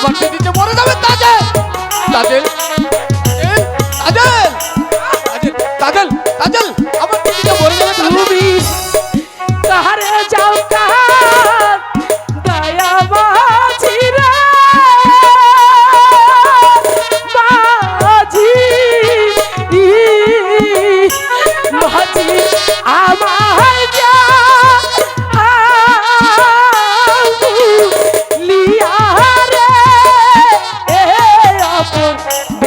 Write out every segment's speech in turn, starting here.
আমার দিদিতে মরে যাবে তাজেল তাজেল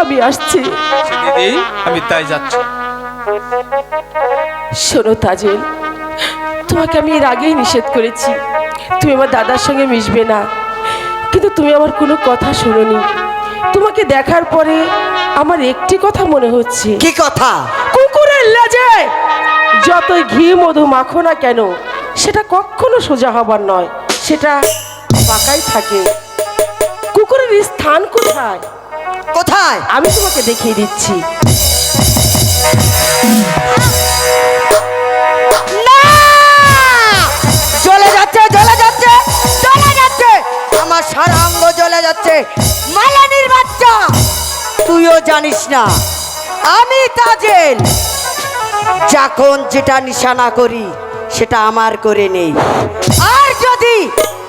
আমি আসছি। দিদি আমি তাই যাচ্ছি। শোনো তাজেল তোমাকে আমি এর আগেই নিষেধ করেছি। তুমি আমার দাদার সঙ্গে মিশবে না। কিন্তু তুমি আমার কোনো কথা শোনোনি। তোমাকে দেখার পরে আমার একটি কথা মনে হচ্ছে। কি কথা? কুকুরের লেজে! যত ঘি মধু মাখো না কেন সেটা কখনো সোজা হবার নয়। সেটা পাকাই থাকে। কুকুরের স্থান কোথায়? কোথায়? আমি তোমাকে দেখিয়ে দিচ্ছি। জ্বলে যাচ্ছে জ্বলে যাচ্ছে জ্বলে যাচ্ছে। আমার সারা অঙ্গ জ্বলে যাচ্ছে। মালানির বাচ্চা তুইও জানিস না। আমি তাজেল। যখন যেটা নিশানা করি সেটা আমার করে নেই। আর যদি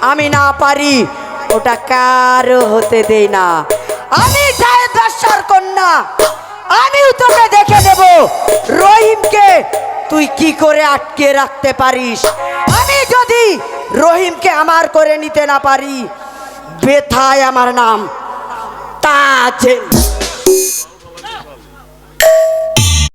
আমি না পারি ওটা কারও হতে দেই না। আমি দশার কন্যা। আমিও তোকে দেখে দেব রহিমকে তুই কি করে আটকে রাখতে পারিস? আমি যদি রহিমকে আমার করে নিতে না পারি, বেথায় আমার নাম তাজেল।